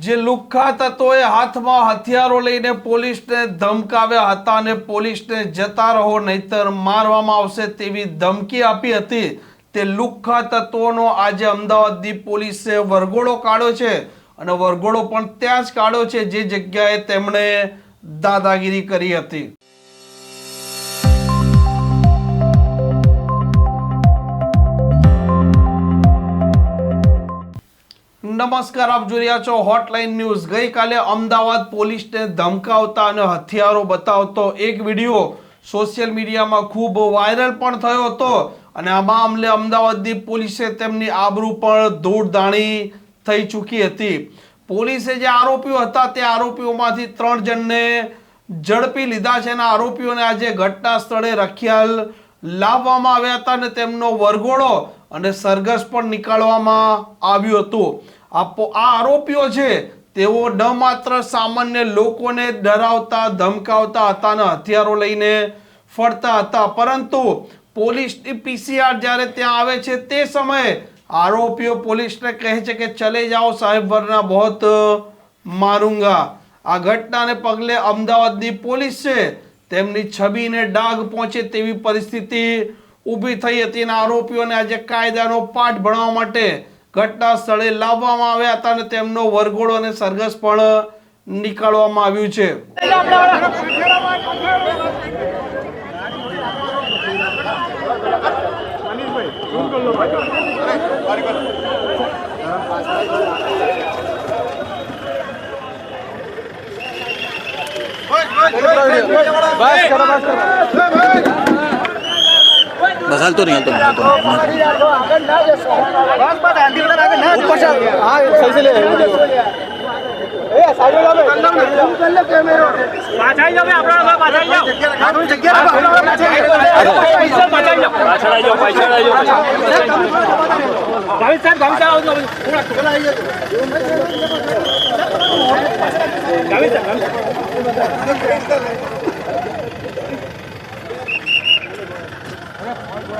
જે લુખ્ખા તત્વોએ હાથમાં હથિયારો લઈને પોલીસને ધમકાવ્યા હતા અને પોલીસને જતા રહો, નહીતર મારવામાં આવશે તેવી ધમકી આપી હતી. તે લુખ્ખા તત્વોનો આજે અમદાવાદની પોલીસે વરઘોડો કાઢ્યો છે અને વરઘોડો પણ ત્યાં જ કાઢ્યો છે જે જગ્યાએ તેમણે દાદાગીરી કરી હતી. નમસ્કાર, આપ જોઈ રહ્યા છો હોટલાઇન ન્યૂઝ ગઈકાલે અમદાવાદ પોલીસને ધમકાવતા અને હથિયારો બતાવતો એક વીડિયો સોશિયલ મીડિયામાં ખૂબ વાયરલ પણ થયો હતો અને આ મામલે અમદાવાદની પોલીસે તેમની આબરૂ પણ ધૂળધાણી થઈ ચૂકી હતી. પોલીસે જે આરોપીઓ હતા તે આરોપીઓમાંથી ત્રણ જણને ઝડપી લીધા છે અને આરોપીઓને આજે ઘટના સ્થળે રખિયાલ લાવવામાં આવ્યા હતા અને તેમનો વરઘોડો અને સરઘસ પણ નીકાળવામાં આવ્યું હતું. આ પો- આ આરોપીઓ છે, તેઓ ન માત્ર સામાન્ય લોકોને ડરાવતા, ધમકાવતા હતા અને હથિયારો લઈને ફરતા હતા, પરંતુ પોલીસની પીસીઆર જ્યારે ત્યાં આવે છે તે સમયે આરોપીઓ પોલીસને કહે છે કે ચલે જાઓ સાહેબ, વરના બહોત મારુંગા. આ ઘટનાને પગલે અમદાવાદની પોલીસ છે, તેમની છબીને ડાઘ પહોંચે તેવી પરિસ્થિતિ ઊભી થઈ હતી અને આરોપીઓને આજે કાયદાનો પાઠ ભણવા માટે ઘટના સ્થળે લાવવામાં આવ્યા હતા અને તેમનો વરઘોડો અને સરઘસ પણ નીકાળવામાં આવ્યું છે. બસ કરો, બસ હાલતો હાલતો નહીં. પાછળ ગાવી આપણા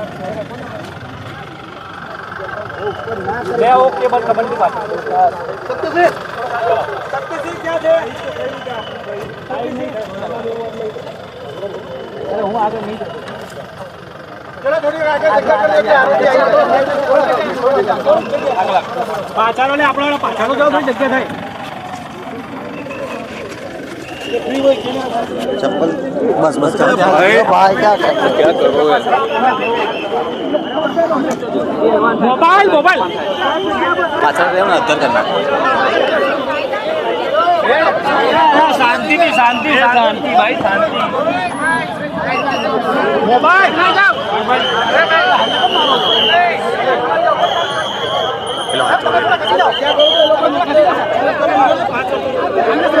પાછળ જાઓ પાછળ જાઓ પાછળ જાઓ પાછળ જાઓ ગાવિત સાહેબ ગાવિત સાહેબ આવજો ગાવિત સાહેબ मैं ओके बस खबर की बात अरे હું આગળ નહીં પાછળ ને આપણે પાછળ જાવ થોડી જગ્યા થાય ચપ્પલ? બસ બસ ચાલ. Mobile mobile. પાછળ રહેવું ને અધર કરના શાંતિ ની શાંતિ. શાંતિ ભાઈ શાંતિ. મોબાઈલ ના જાવ પાછા આવો આપણે પાછા.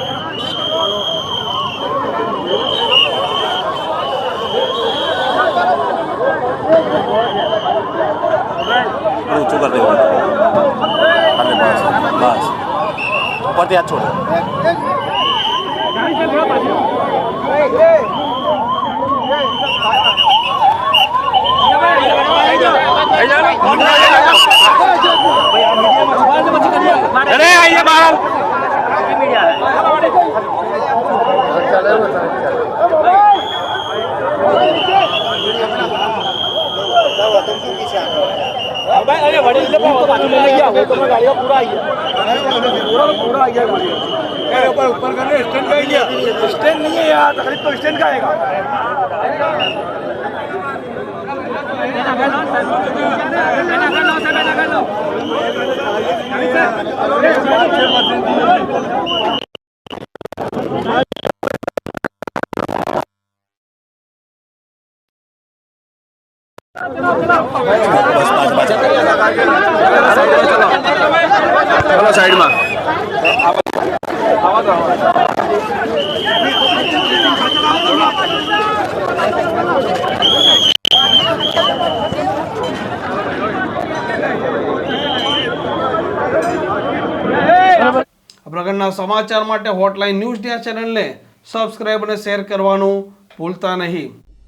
પાછા પાછા અહીંયા ધ્યાન રાખવું પડે થોડું ઊંચું કરી દેવું એટલે બસ બસ ઉપરથી હાથ છોડો અરે ਬੜੇ ਦੇ ਭਾਵੇਂ ਤੁਹਾਨੂੰ ਲੈ ਗਿਆ ਹੋਵੇ ਤਾਂ ਗਾੜੀ ਦਾ ਪੂਰਾ ਆਈ ਹੈ ਪੂਰਾ ਪੂਰਾ ਆਈ ਹੈ ऊपर ऊपर करने स्टैंड का ही है स्टैंड नहीं है यार तकलीफ तो स्टैंड का आएगा ચલો સાઈડમાં પ્રગણના સમાચાર માટે હોટલાઇન ન્યૂઝ ડિયા ચેનલને સબસ્ક્રાઇબ અને શેર કરવાનું ભૂલતા નહીં.